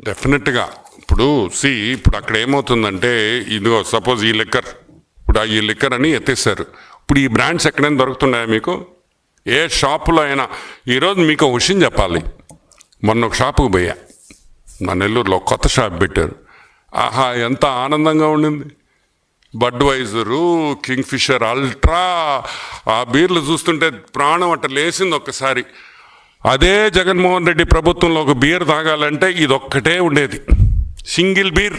డెఫినెట్గా ఇప్పుడు సి ఇప్పుడు అక్కడ ఏమవుతుందంటే ఇదిగో సపోజ్ ఈ లిక్కర్ ఇప్పుడు ఈ లిక్కర్ అని ఎత్తేసారు. ఇప్పుడు ఈ బ్రాండ్స్ ఎక్కడైనా దొరుకుతున్నాయా మీకు? ఏ షాపులో అయినా. ఈరోజు మీకు విషయం చెప్పాలి. మొన్న ఒక షాపుకి పోయా. మా నెల్లూరులో కొత్త షాప్ పెట్టారు. ఆహా ఎంత ఆనందంగా ఉండింది. బడ్వైజరు కింగ్ఫిషర్ అల్ట్రా ఆ బీర్లు చూస్తుంటే ప్రాణం అట్ట లేసింది ఒక్కసారి. అదే జగన్మోహన్ రెడ్డి ప్రభుత్వంలో ఒక బీర్ తాగాలంటే ఇదొక్కటే ఉండేది. Single beer.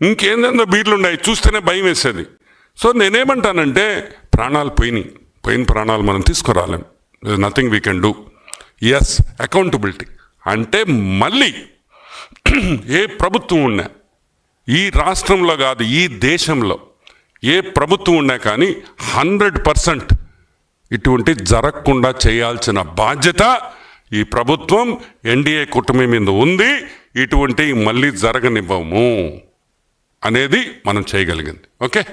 ఇంకేందేందో బీర్లు ఉన్నాయి చూస్తేనే భయం వేసేది. సో నేనేమంటానంటే ప్రాణాలు పోయినాయి. పోయిన ప్రాణాలు మనం తీసుకురాలేం. Nothing we can do as accountability అంటే మళ్ళీ ఏ ప్రభుత్వం ఉన్నా ఈ రాష్ట్రంలో కాదు ఈ దేశంలో ఏ ప్రభుత్వం ఉన్నా కానీ హండ్రెడ్ పర్సెంట్ ఇటువంటి జరగకుండా చేయాల్సిన బాధ్యత ఈ ప్రభుత్వం ఎన్డీఏ కూటమి మీద ఉంది. ఇటువంటి మళ్ళీ జరగనివ్వము అనేది మనం చేయగలిగింది. Okay?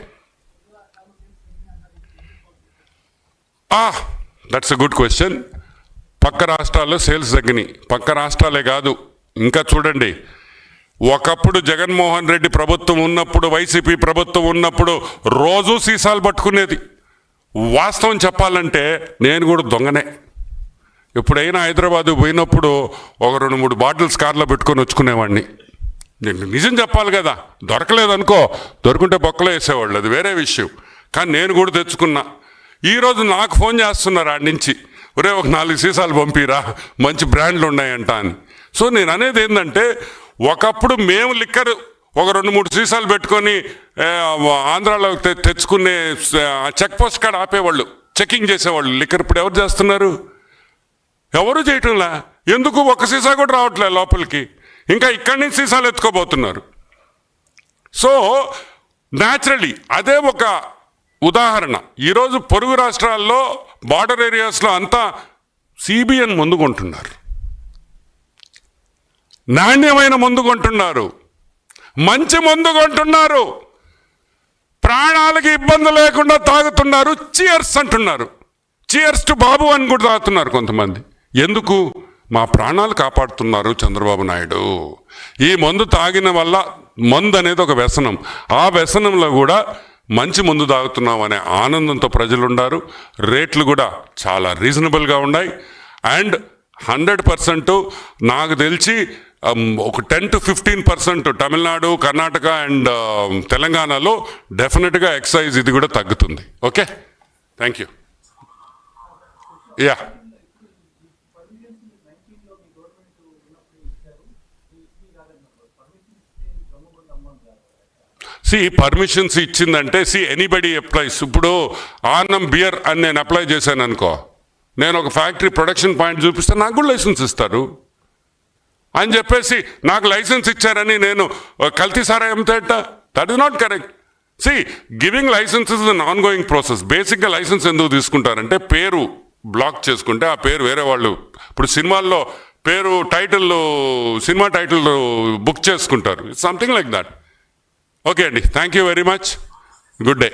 That's a good question పక్క రాష్ట్రాల్లో సేల్స్ తగ్గినాయి. పక్క రాష్ట్రాలే కాదు. ఇంకా చూడండి. ఒకప్పుడు జగన్మోహన్ రెడ్డి ప్రభుత్వం ఉన్నప్పుడు వైసీపీ ప్రభుత్వం ఉన్నప్పుడు రోజు సీసాలు పట్టుకునేది. వాస్తవం చెప్పాలంటే నేను కూడా దొంగనే. ఎప్పుడైనా హైదరాబాద్ పోయినప్పుడు ఒక రెండు మూడు బాటిల్స్ కార్లో పెట్టుకొని వచ్చుకునేవాడిని నేను నిజం చెప్పాలి కదా దొరకలేదనుకో దొరుకుంటే బొక్కలో వేసేవాళ్ళు అది వేరే విషయం. కానీ నేను కూడా తెచ్చుకున్నా. ఈరోజు నాకు ఫోన్ చేస్తున్నారు ఆడి నుంచి ఒరే ఒక నాలుగు సీసాలు పంపిరా మంచి బ్రాండ్లు ఉన్నాయంట అని. సో నేను అనేది ఏంటంటే ఒకప్పుడు మేము లిక్కర్ ఒక రెండు మూడు సీసాలు పెట్టుకొని ఆంధ్రాలో తెచ్చుకునే చెక్ పోస్ట్ కాడ ఆపేవాళ్ళు. చెకింగ్ చేసేవాళ్ళు. లిక్కర్ ఇప్పుడు ఎవరు చేస్తున్నారు? ఎవరు చేయటంలా? ఎందుకు ఒక సీసా కూడా రావట్లే లోపలికి? ఇంకా ఇక్కడి నుంచి సీసాలు ఎత్తుకోబోతున్నారు. సో న్యాచురలీ అదే ఒక ఉదాహరణ. ఈరోజు పొరుగు రాష్ట్రాల్లో బార్డర్ ఏరియాస్లో అంతా సిబిఎన్ ముందు కొంటున్నారు. నాణ్యమైన మందు కొంటున్నారు. మంచి మందు కొంటున్నారు. ప్రాణాలకి ఇబ్బంది లేకుండా తాగుతున్నారు. చియర్స్ అంటున్నారు. చియర్స్ టు బాబు అని కూడా తాగుతున్నారు కొంతమంది. ఎందుకు? మా ప్రాణాలు కాపాడుతున్నారు చంద్రబాబు నాయుడు. ఈ మందు తాగిన వల్ల మందు అనేది ఒక వ్యసనం. ఆ వ్యసనంలో కూడా మంచి మందు తాగుతున్నాం అనే ఆనందంతో ప్రజలు రేట్లు కూడా చాలా రీజనబుల్గా ఉన్నాయి. అండ్ హండ్రెడ్ పర్సెంట్ నాకు తెలిసి Um, ఒక ten to fifteen percent Tamil Nadu Karnataka and తెలంగాణలో డెఫినెట్గా ఎక్సైజ్ ఇది కూడా తగ్గుతుంది. Okay thank you yeah see permissions ఇచ్చిందంటే సి ఎనీబడి అప్లైస్ ఇప్పుడు ఆనం బియర్ అని నేను అప్లై చేశాను అనుకో నేను ఒక ఫ్యాక్టరీ ప్రొడక్షన్ పాయింట్ చూపిస్తే నాకు కూడా లైసెన్స్ ఇస్తారు. అని చెప్పేసి నాకు లైసెన్స్ ఇచ్చారని నేను కల్తీ సారా అమ్ముతేట that is not correct see giving licence is an ongoing process బేసిక్గా లైసెన్స్ ఎందుకు తీసుకుంటారంటే పేరు బ్లాక్ చేసుకుంటే ఆ పేరు వేరే వాళ్ళు ఇప్పుడు సినిమాల్లో పేరు టైటిల్ సినిమా టైటిల్ బుక్ చేసుకుంటారు. సంథింగ్ లైక్ దట్ ఓకే అండి. Thank you very much good day